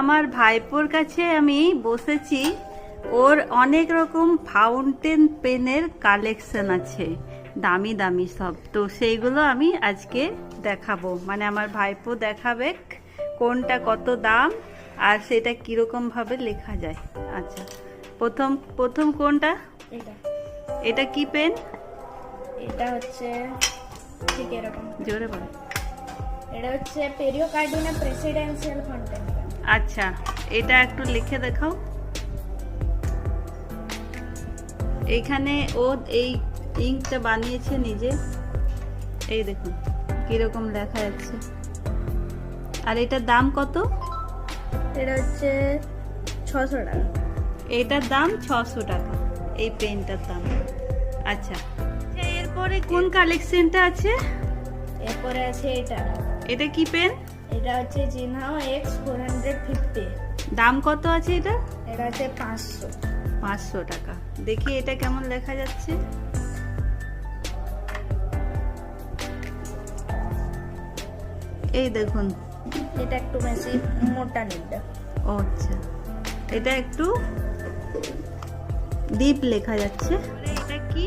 আমার ভাইপোর কাছে আমি বসেছি। ওর অনেক রকম ফাউন্টেন পেনের কালেকশন আছে। দামি দামি সব। তো সেইগুলো আমি আজকে দেখাবো। মানে আমার ভাইপো দেখাবে কোনটা কত দাম আর সেটা কীরকম ভাবে লেখা যায়। আচ্ছা প্রথম প্রথম কোনটা? এটা। এটা কি পেন এটা হচ্ছে ঠিক এরকম। জোরে বল। এটা হচ্ছে পেরিও কার্ডিনা প্রেসিডেন্সিয়াল ফাউন্টেন আচ্ছা এটা একটু লিখে দেখাও। এখানে ও এই ইঙ্কটা বানিয়েছে নিজে। এই দেখুন কীরকম লেখা যাচ্ছে আর এটার দাম কত? এটা হচ্ছে ছশো টাকা। এটার দাম ছশো টাকা এই পেনটার দাম। আচ্ছা আচ্ছা, এরপরে কোন কালেকশনটা আছে? এরপরে আছে এটা। এটা কি পেন? এটা হচ্ছে Jinhao X four hundred fifty. দাম কত আছে এটা? এটা হচ্ছে পাঁচশো। পাঁচশো টাকা। দেখি এটা কেমন লেখা যাচ্ছে। এই দেখুন। এটা একটু বেশি মোটা নিবে ও আচ্ছা। এটা একটু ডিপ লেখা যাচ্ছে। এটা কি?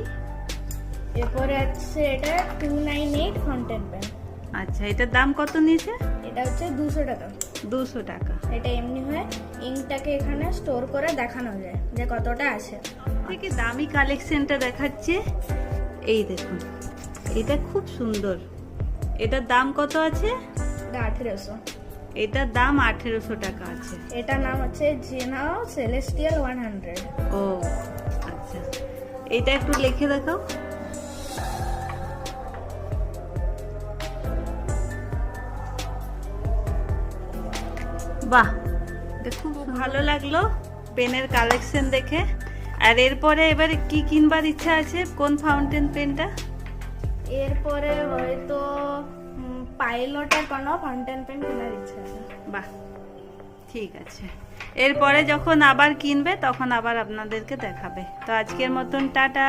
এরপরে আছে এটা two nine eight fountain pen আচ্ছা এটার দাম কত নিয়েছে? এটা হচ্ছে দুশো টাকা। দুশো টাকা। এটা এমনি হয় ইঙ্কটাকে এখানে স্টোর করে দেখানো যায় যে কতটা আছে। থেকে দামি কালেকশনটা দেখাচ্ছে। এই দেখুন এটা খুব সুন্দর। এটার দাম কত আছে? এটা আঠেরোশো। এটার দাম আঠেরোশো টাকা আছে। এটার নাম হচ্ছে জিনাও সেলেস্টিয়াল ওয়ান হান্ড্রেড ও আচ্ছা। এটা একটু লিখে দেখাও। বাহ খুব ভালো লাগল পেনের কালেকশন দেখে। আর এরপরে এবারে কি কিনবার ইচ্ছা আছে? কোন ফাউন্টেন পেনটা এরপরে হয়তো পাইলটের কোনো ফাউন্টেন পেন কেনার ইচ্ছা আছে। বাহ ঠিক আছে। এরপরে যখন আবার কিনবে তখন আবার আপনাদেরকে দেখাবে। তো আজকের মতন টাটা।